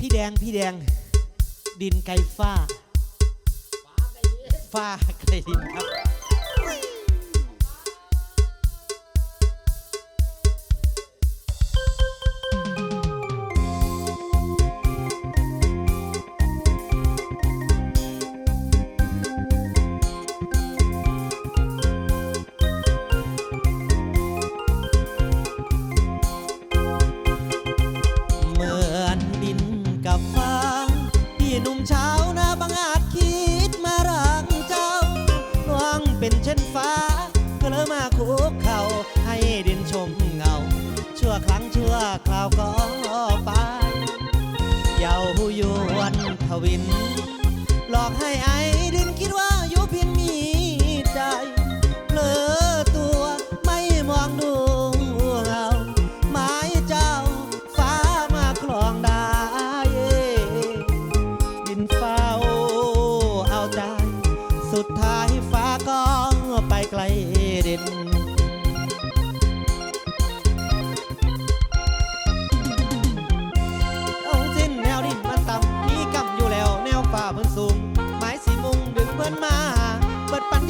พี่แดงพี่แดง ดินไกลฟ้า ฟ้าไกลดินครับ คราวก็ไปเยาวยวนทวิน หลอกให้ไอ้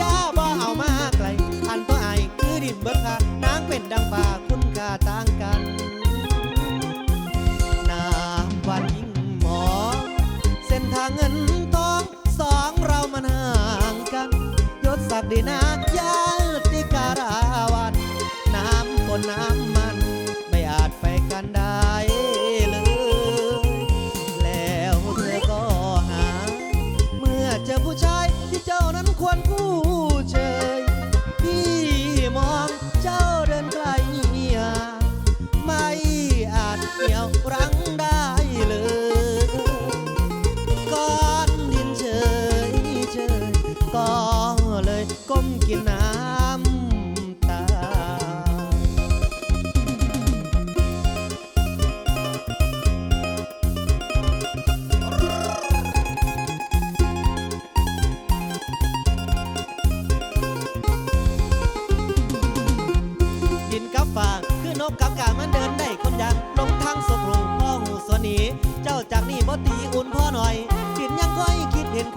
ญาบ่เอามาไกล อันตัวอคือดินเบิดค่านางเป็นดังป่าคุณค่าต่างกันน้ำวันยิ่งหมอ เส้นทางเงินทองสองเรามันห่างกัน ยศศักดินา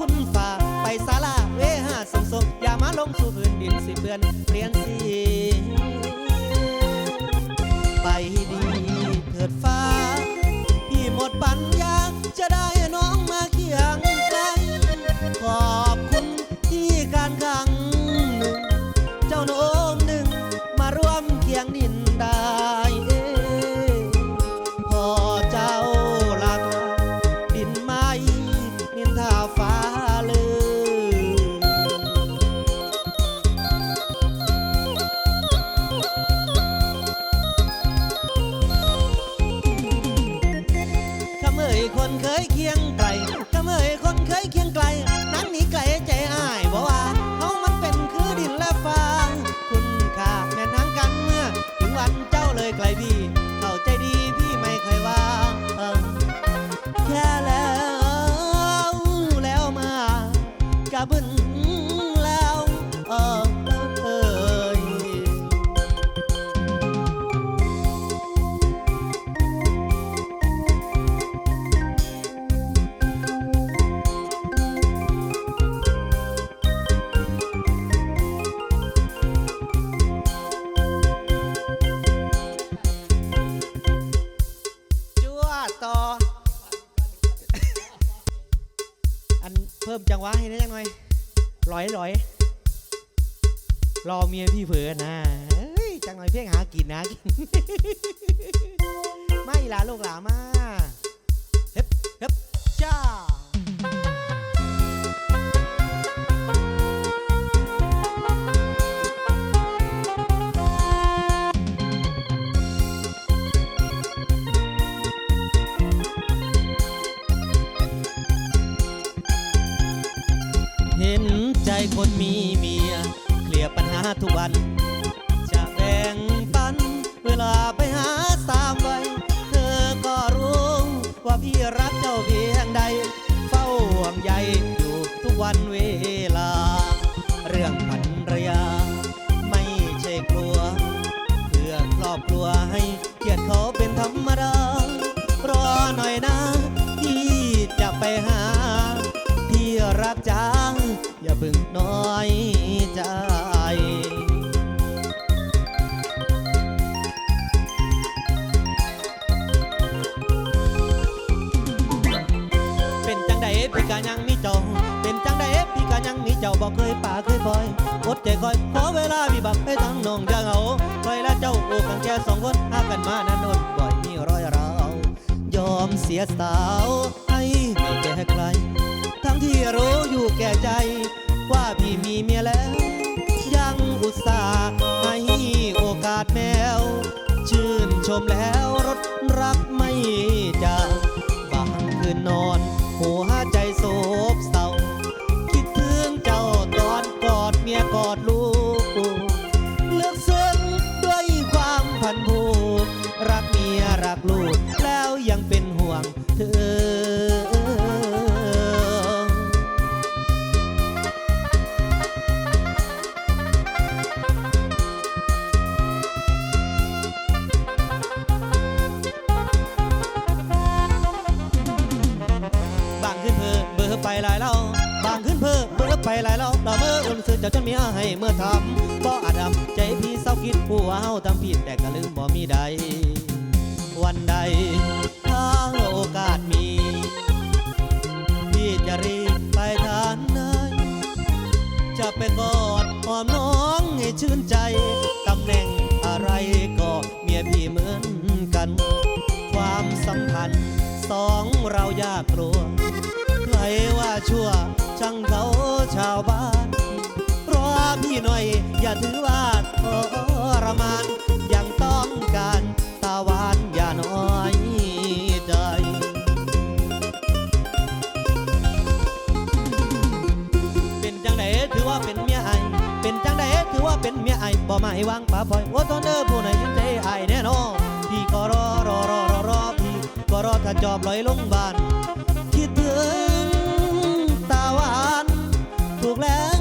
คุณฝากไปศาลาเวหาสงสมอย่ามาลงสู่พื้นดินสิเปือนเปลี่ยนสี คนเคยเคียงไกลก็เมยคนเคยเคียงไกล อันเพิ่มจังหวะให้นะจังไงร้อยร้อยรอเมียพี่เผือนะเอ้ยจังหน่อยเพียงหากินนะไม่ลาลูกหลามา คนมีเมีย เคลียร์ปัญหาทุกวัน จะแบ่งปัน เวลาไปหาสามไว้ เธอก็รู้ว่าพี่รักเจ้าเพียงใด เฝ้าห่วงใยอยู่ทุกวันเวลา เรื่องพันรยา ไม่ใช่กลัว เพื่อครอบครัวให้เกียรติเขาเป็นธรรมดารอหน่อยนะ ที่จะไปหา ที่รักจ้า พึ่งน้อยใจพี่กะยังมีเจ้า เป็นจังได้พี่กะยังมีเจ้าบอกเคยป่าเคยปล่อยอดใจคอยขอเวลาพี่บักให้ทั้งน้องจะเหงาคอยละเจ้าโอ้กันแค่สองคนหากันมานานนบ่อยมีรอยร้าวยอมเสียสาวให้ไม่แก่ใคร ทั้งที่รู้อยู่แก่ใจ ว่าพี่มีเมียแล้ว ยังอุตส่าห์ให้โอกาสแมว ชื่นชมแล้วรถรักไม่จางบางคืนนอน ไปหลายเล่าเราเมื่ออุ่นซื้อเจ้าจนเมียให้เมื่อทำบ่อาดำใจพี่เศร้าคิดผู้ว่าเฮาทำผิดแต่ก็ลืมบ่มีใด วันใดถ้าโอกาสมี พี่จะรีบไปทานไหนจะไปกอดหอมน้องให้ชื่นใจตำแหน่งอะไรก็เมียพี่เหมือนกัน ความสัมพันธ์สองเรายากกลัวใครว่าชั่ว มานยังต้องการตาหวานอย่าน้อยใจเป็นจังไดถือว่าเป็นเมียไอเป็นจังไดถือว่าเป็นเมียไอบ่มาให้วางป่าปล่อยโอ้ตอนเด้อผู้ไหนถึงใจไอายแน่นอนพี่ก็รอรอรอรอรอพี่ก็รอถ้าจอบลอยลงบ้านคิดถึงตาหวานถูกแล้ว